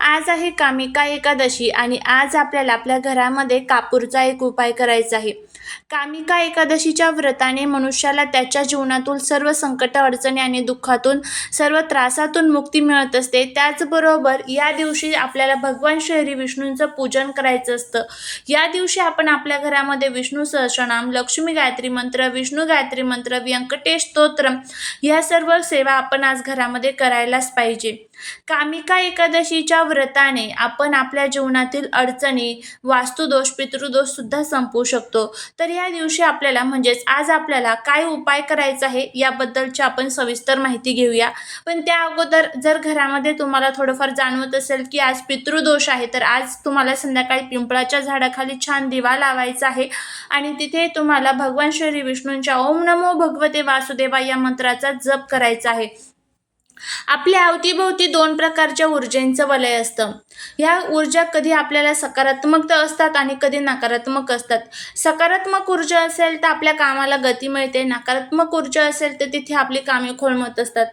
आज आहे कामिका एकादशी आणि आज आपल्याला आपल्या घरामध्ये कापूरचा एक उपाय करायचा आहे. कामिका एकादशीच्या व्रताने मनुष्याला त्याच्या जीवनातून सर्व संकट अडचणी आणि दुःखातून सर्व त्रासातून मुक्ती मिळत असते. त्याचबरोबर या दिवशी आपल्याला भगवान श्री विष्णूंचं पूजन करायचं असतं. या दिवशी आपण आपल्या घरामध्ये विष्णू सहस्रनाम लक्ष्मी गायत्री मंत्र विष्णू गायत्री मंत्र व्यंकटेश स्तोत्रम ह्या सर्व सेवा आपण आज घरामध्ये करायलाच पाहिजे. कामिका एकादशीच्या व्रताने आपण आपल्या जीवनातील अडचणी वास्तुदोष पितृदोष सुद्धा संपवू शकतो. तर या दिवशी आपल्याला म्हणजेच आज आपल्याला काय उपाय करायचा आहे याबद्दलची आपण सविस्तर माहिती घेऊया. पण त्या अगोदर जर घरामध्ये तुम्हाला थोडंफार जाणवत असेल की आज पितृदोष आहे तर आज तुम्हाला संध्याकाळी पिंपळाच्या झाडाखाली छान दिवा लावायचा आहे. आणि तिथे तुम्हाला भगवान श्री विष्णूंच्या ओम नमो भगवते वासुदेवा या मंत्राचा जप करायचा आहे. आपल्या अवतीभोवती दोन प्रकारच्या ऊर्जेंचं वलय असतं. ह्या ऊर्जा कधी आपल्याला सकारात्मक तर असतात आणि कधी नकारात्मक असतात. सकारात्मक ऊर्जा असेल तर आपल्या कामाला गती मिळते नकारात्मक ऊर्जा असेल तर तिथे आपली कामे खोळमत असतात.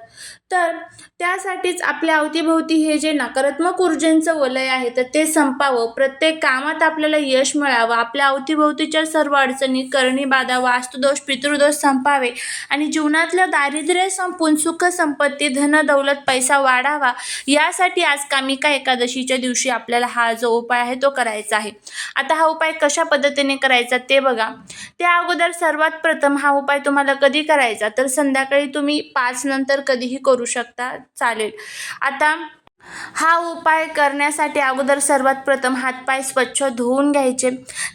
तर त्यासाठीच आपल्या अवतीभोवती हे जे नकारात्मक ऊर्जेंचं वलय आहे तर ते संपावं. प्रत्येक कामात आपल्याला यश मिळावं. आपल्या अवतीभोवतीच्या सर्व अडचणी करणी बाधा वास्तुदोष पितृदोष संपावे आणि जीवनातलं दारिद्र्य संपून सुख संपत्ती धन दौलत पैसा वाढावा यासाठी आज कामिका एकादशीच्या दिवशी आपल्याला हा जो उपाय आहे तो करायचा आहे. आता हा उपाय कशा पद्धतीने करायचा ते बघा. त्या अगोदर सर्वात प्रथम हा उपाय तुम्हाला कधी करायचा? तर संध्याकाळी तुम्ही पाच नंतर कधीही करू शकता चालेल. आता हा उपाय करण्यासाठी अगोदर सर्वात प्रथम हातपाय स्वच्छ धुवून घ्यायचे.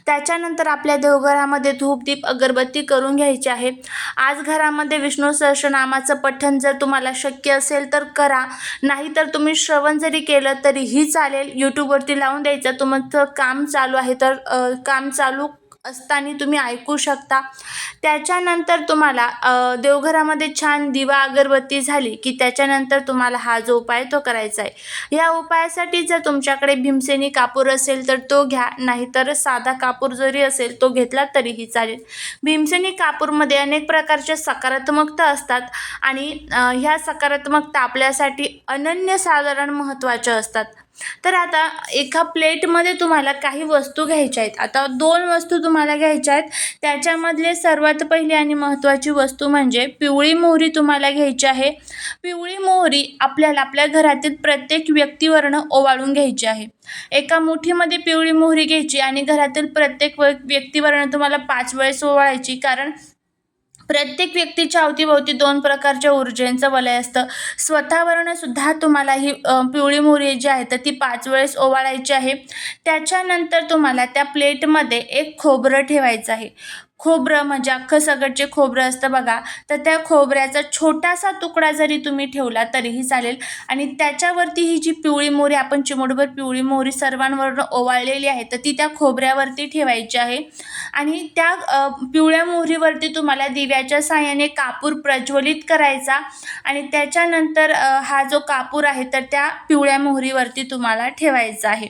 त्याच्यानंतर आपल्या देवघरामध्ये धूपदीप अगरबत्ती करून घ्यायची आहे. आज घरामध्ये विष्णू सहस्रनामाचं पठण जर तुम्हाला शक्य असेल तर करा. नाहीतर तुम्ही श्रवण जरी केलं तरीही चालेल. यूट्यूबवरती लावून द्यायचं. तुमचं काम चालू आहे तर आ, काम चालू असताना तुम्ही ऐकू शकता. त्याच्यानंतर तुम्हाला देवघरामध्ये छान दिवा अगरबत्ती झाली की त्याच्यानंतर तुम्हाला हा जो उपाय तो करायचा आहे. या उपायासाठी जर तुमच्याकडे भीमसेनी कापूर असेल तर तो घ्या नाहीतर साधा कापूर जरी असेल तो घेतला तरीही चालेल. भीमसेनी कापूरमध्ये अनेक प्रकारच्या सकारात्मकता असतात आणि ह्या सकारात्मकता आपल्यासाठी अनन्यसाधारण महत्त्वाच्या असतात. तर आता एका प्लेटमध्ये तुम्हाला काही वस्तू घ्यायच्या आहेत. आता दोन वस्तू तुम्हाला घ्यायच्या आहेत. त्याच्यामधले सर्वात पहिली आणि महत्त्वाची वस्तू म्हणजे पिवळी मोहरी तुम्हाला घ्यायची आहे. पिवळी मोहरी आपल्याला आपल्या घरातील प्रत्येक व्यक्तीवरनं ओवाळून घ्यायची आहे. एका मुठीमध्ये पिवळी मोहरी घ्यायची आणि घरातील प्रत्येक व्य व्यक्तीवरनं तुम्हाला पाच वेळेस ओवाळायची. कारण प्रत्येक व्यक्तीच्या अवतीभोवती दोन प्रकारच्या ऊर्जेचं वलय असतं. स्वतःवरनं सुद्धा तुम्हाला ही पिवळी मोहरी जी आहे तर ती पाच वेळेस ओवाळायची आहे. त्याच्यानंतर तुम्हाला त्या प्लेटमध्ये एक खोबरं ठेवायचं आहे. खोबरं म्हणजे अख्खं सगळचे खोबरं असतं बघा तर त्या खोबऱ्याचा छोटासा तुकडा जरी तुम्ही ठेवला तरीही चालेल. आणि त्याच्यावरती ही जी पिवळी मोहरी आपण चिमूटभर पिवळी मोहरी सर्वांवर ओवाळलेली आहे तर ती त्या खोबऱ्यावरती ठेवायची आहे. आणि त्या पिवळ्या मोहरीवरती तुम्हाला दिव्याच्या साह्याने कापूर प्रज्वलित करायचा. आणि त्याच्यानंतर हा जो कापूर आहे तर त्या पिवळ्या मोहरीवरती तुम्हाला ठेवायचा आहे.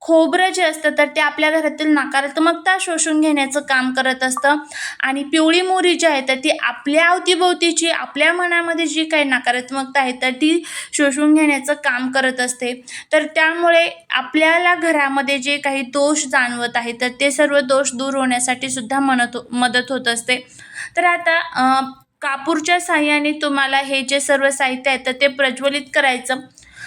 खोबरं जे असतं तर ते आपल्या घरातील नकारात्मकता शोषून घेण्याचं काम करत असतं. आणि पिवळी मोहरी जी आहे तर ती आपल्या अवतीभोवतीची आपल्या मनामध्ये जी काही नकारात्मकता आहे तर ती शोषून घेण्याचं काम करत असते. तर त्यामुळे आपल्याला घरामध्ये जे काही दोष जाणवत आहे तर ते सर्व दोष दूर होण्यासाठी सुद्धा मनत मदत होत असते. तर आता कापूरच्या साह्याने तुम्हाला हे जे सर्व साहित्य आहे तर ते प्रज्वलित करायचं.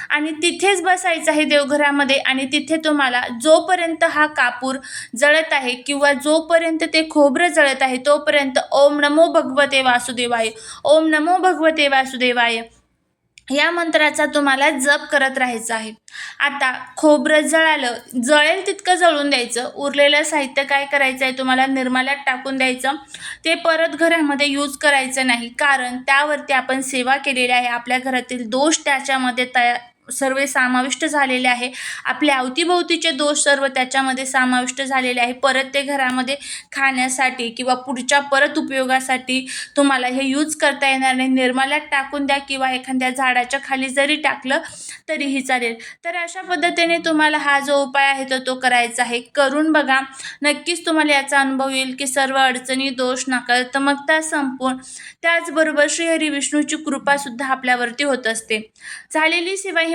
आणि तिथेच बसायचं आहे देवघरामध्ये आणि तिथे तुम्हाला जोपर्यंत हा कापूर जळत आहे किंवा जोपर्यंत ते खोबरं जळत आहे तोपर्यंत ओम नमो भगवते वासुदेवाय ओम नमो भगवते वासुदेवाय. या मंत्राचा तुम्हाला जप करत राहायचं आहे. आता खोबरं जळालं जळेल तितकं जळून द्यायचं. उरलेलं साहित्य काय करायचं आहे तुम्हाला? निर्माल्यात टाकून द्यायचं. ते परत घरामध्ये यूज करायचं नाही. कारण त्यावरती आपण सेवा केलेली आहे. आपल्या घरातील दोष त्याच्यामध्ये तया सर्व समाविष्ट झालेले आहे. आपले अवतीभोवतीचे दोष सर्व त्याच्यामध्ये समाविष्ट झालेले आहे. परत ते घरामध्ये खाण्यासाठी किंवा पुढच्या परत उपयोगासाठी तुम्हाला हे यूज करता येणार नाही. निर्माल्यात टाकून द्या किंवा एखाद्या झाडाच्या खाली जरी टाकलं तरीही चालेल. तर अशा पद्धतीने तुम्हाला हा जो उपाय आहे तो तो करायचा आहे. करून बघा. नक्कीच तुम्हाला याचा अनुभव येईल की सर्व अडचणी दोष नकारात्मकता संपून त्याचबरोबर श्रीहरी विष्णूची कृपासुद्धा आपल्यावरती होत असते. झालेली सेवा ही